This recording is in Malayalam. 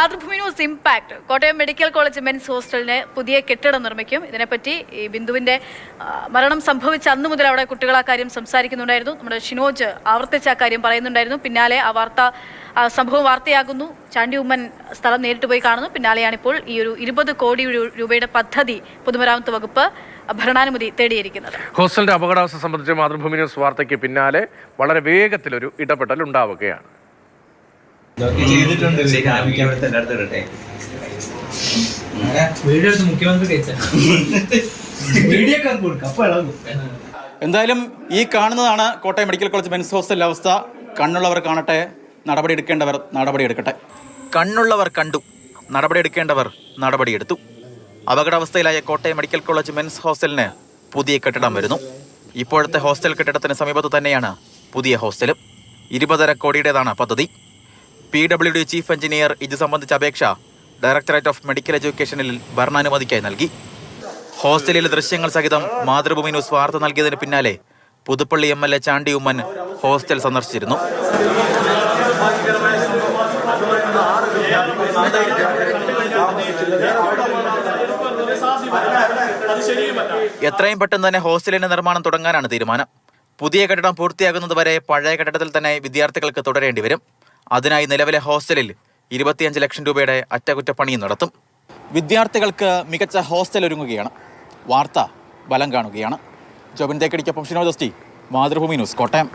Mathrubhumi news impact Kottayam medical college men's ഹോസ്റ്റലിന് പുതിയ കെട്ടിടം നിർമ്മിക്കും. ഇതിനെപ്പറ്റി ഈ ബിന്ദുവിന്റെ മരണം സംഭവിച്ച അന്ന് മുതൽ അവിടെ കുട്ടികൾ ആ കാര്യം സംസാരിക്കുന്നുണ്ടായിരുന്നു. നമ്മുടെ ഷിനോജ് ആവർത്തിച്ച ആ കാര്യം പറയുന്നുണ്ടായിരുന്നു. പിന്നാലെ ആ വാർത്ത സംഭവം വാർത്തയാകുന്നു. ചാണ്ടി ഉമ്മൻ സ്ഥലം നേരിട്ട് പോയി കാണുന്നു. പിന്നാലെയാണിപ്പോൾ ഈ ഒരു ഇരുപത് കോടി രൂപയുടെ പദ്ധതി പൊതുമരാമത്ത് വകുപ്പ് ഭരണാനുമതി തേടിയിരിക്കുന്നത്. ഹോസ്റ്റലിന്റെ അപകടാവസ്ഥ സംബന്ധിച്ച് മാതൃഭൂമി ന്യൂസ് വാർത്തയ്ക്ക് പിന്നാലെ വളരെ വേഗത്തിലൊരു ഇടപെടൽ ഉണ്ടാവുകയാണ്. എന്തായാലും ഈ കാണുന്നതാണ് കോട്ടയം മെഡിക്കൽ കോളേജ് മെൻസ് ഹോസ്റ്റലിലെ അവസ്ഥ. കണ്ണുള്ളവർ കാണട്ടെ നടപടി എടുക്കേണ്ടവർ നടപടി എടുക്കട്ടെ കണ്ണുള്ളവർ കണ്ടു നടപടി എടുക്കേണ്ടവർ നടപടി നടപടിയെടുത്തു. അപകടാവസ്ഥയിലായ കോട്ടയം മെഡിക്കൽ കോളേജ് മെൻസ് ഹോസ്റ്റലിന് പുതിയ കെട്ടിടം വരുന്നു. ഇപ്പോഴത്തെ ഹോസ്റ്റൽ കെട്ടിടത്തിന് സമീപത്ത് തന്നെയാണ് പുതിയ ഹോസ്റ്റലും. ഇരുപതര കോടിയുടേതാണ് പദ്ധതി. P W D chief engineer ഇത് സംബന്ധിച്ച അപേക്ഷ ഡയറക്ടറേറ്റ് ഓഫ് മെഡിക്കൽ എഡ്യൂക്കേഷനിൽ ഭരണാനുമതിക്കായി നൽകി. ഹോസ്റ്റലിലെ ദൃശ്യങ്ങൾ സഹിതം മാതൃഭൂമി ന്യൂസ് വാർത്ത നൽകിയതിന് പിന്നാലെ Puthuppally M L A Chandy Oommen hostel സന്ദർശിച്ചിരുന്നു. എത്രയും പെട്ടെന്ന് തന്നെ ഹോസ്റ്റലിന്റെ നിർമ്മാണം തുടങ്ങാനാണ് തീരുമാനം. പുതിയ കെട്ടിടം പൂർത്തിയാകുന്നതുവരെ പഴയ കെട്ടിടത്തിൽ തന്നെ വിദ്യാർത്ഥികൾക്ക് തുടരേണ്ടി വരും. അതിനായി നിലവിലെ ഹോസ്റ്റലിൽ ഇരുപത്തിയഞ്ച് ലക്ഷം രൂപയുടെ അറ്റകുറ്റപ്പണിയും നടത്തും. വിദ്യാർത്ഥികൾക്ക് മികച്ച ഹോസ്റ്റൽ ഒരുങ്ങുകയാണ്. വാർത്ത ബലം കാണുകയാണ്. ജോബിൻ തേക്കടിക്കൊപ്പം ശ്രീനോദസ്റ്റി മാതൃഭൂമി ന്യൂസ് കോട്ടയം.